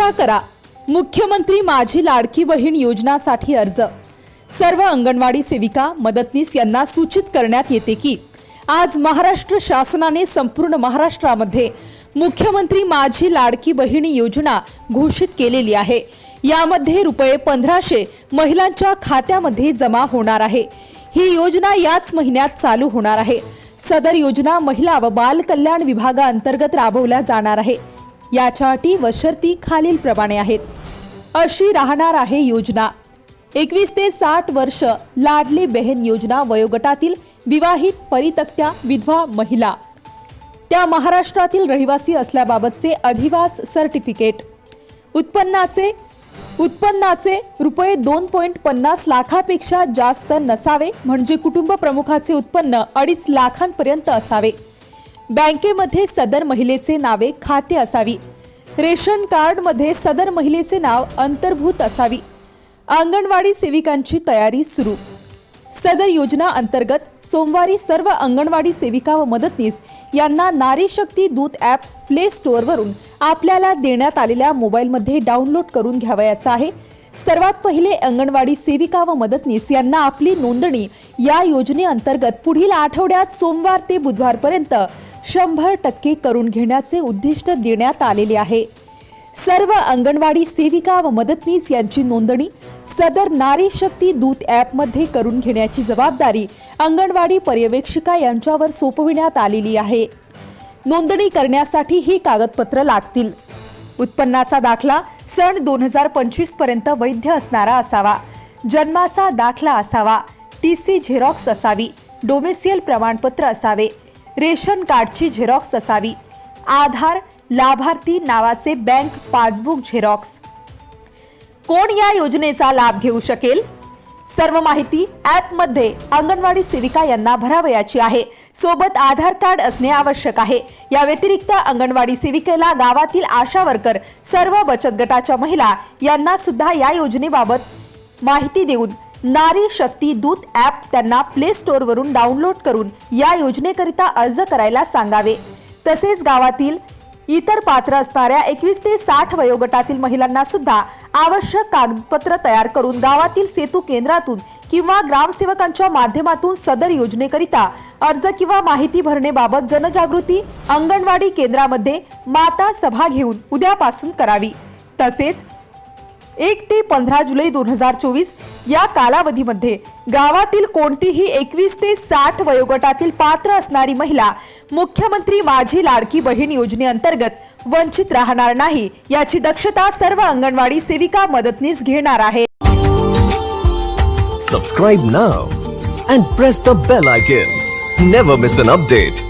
आता करा. मुख्यमंत्री माझी लाडकी बहीण योजनासाठी अर्ज. सर्व अंगणवाडी सेविका मदतनीस यांना सूचित करण्यात येते की आज महाराष्ट्र शासनाने संपूर्ण महाराष्ट्रामध्ये मुख्यमंत्री माझी लाडकी बहीण योजना घोषित केलेली आहे. यामध्ये रुपये पंधराशे महिलांच्या खात्यामध्ये जमा होणार आहे. ही योजना याच महिन्यात चालू होणार आहे. सदर योजना महिला व बाल कल्याण विभागाअंतर्गत राबवल्या जाणार आहे. याच्या अटी व शर्ती खालील प्रमाणे आहेत. अशी राहणार आहे योजना. एकवीस ते साठ वर्ष लाडली बेहन योजना वयोगटातील विवाहित परितक्त्या विधवा महिला. त्या महाराष्ट्रातील रहिवासी असल्याबाबतचे अधिवास सर्टिफिकेट. उत्पन्नाचे उत्पन्नाचे रुपये दोन पॉईंट पन्नास लाखापेक्षा जास्त नसावे म्हणजे कुटुंब प्रमुखाचे उत्पन्न अडीच लाखांपर्यंत असावे. बँकेमध्ये सदर महिलेचे नावे खाते असावी. रेशन कार्डमध्ये सदर महिलेचे नाव अंतर्भूत असावी. अंगणवाडी सेविकांची तयारी सुरू. सदर योजना अंतर्गत सोमवारी सर्व अंगणवाडी सेविका व मदतनीस यांना नारी शक्ती दूत ॲप प्ले स्टोअरवरून आपल्याला देण्यात आलेल्या मोबाईलमध्ये डाउनलोड करून घ्यावयाचं आहे. सर्वात पहिले अंगणवाडी सेविका व मदतनीस यांना आपली नोंदणी या योजनेअंतर्गत पुढील आठवड्यात सोमवार ते बुधवारपर्यंत शंभर टक्के करून घेण्याचे उद्दिष्ट देण्यात आलेले आहे. सर्व अंगणवाडी सेविका व मदतनीस यांची नोंदणी सदर नारी शक्ती दूत ॲपमध्ये करून घेण्याची जबाबदारी अंगणवाडी पर्यवेक्षिका यांच्यावर सोपविण्यात आलेली आहे. नोंदणी करण्यासाठी ही कागदपत्र लागतील. उत्पन्नाचा दाखला सन दोन हजार पंचवीसपर्यंत वैध असणारा असावा. जन्माचा दाखला असावा. टी सी झेरॉक्स असावी. डोमेसियल प्रमाणपत्र असावे. रेशन कार्डची झेरॉक्स असावी. आधार लाभार्थी नावाचे बँक पासबुक झेरॉक्स कोण या योजनेचा लाभ घेऊ शकेल? सर्व माहिती ॲपमध्ये अंगणवाडी सेविका यांना भरावयाची आहे. सोबत आधार कार्ड असणे आवश्यक आहे. या व्यतिरिक्त अंगणवाडी सेविकेला गावातील आशा वर्कर सर्व बचत गटाच्या महिला यांना सुद्धा या योजनेबाबत माहिती देऊन नारी शक्ती दूत ॲप त्यांना प्ले स्टोअरवरून डाउनलोड करून या योजनेकरिता अर्ज करायला सांगावे. तसेच गावातील इतर पात्र असणाऱ्या एकवीस ते साठ वयोगटातील महिलांना सुद्धा आवश्यक कागदपत्र तयार करून गावातील सेतू केंद्रातून किंवा ग्रामसेवकांच्या माध्यमातून सदर योजनेकरिता अर्ज किंवा माहिती भरणेबाबत जनजागृती अंगणवाडी केंद्रामध्ये माता सभा घेऊन उद्यापासून करावी. तसेच एक ते पंधरा जुलै दोन हजार चोवीस या कालावधीमध्ये गावातील कोणतीही एकवीस ते साठ वयोगटातील पात्र असणारी महिला मुख्यमंत्री माझी लाडकी बहीण योजनेअंतर्गत वंचित राहणार नाही याची दक्षता सर्व अंगणवाडी सेविका मदतनीस घेणार आहे. Subscribe now and press the bell icon never miss an update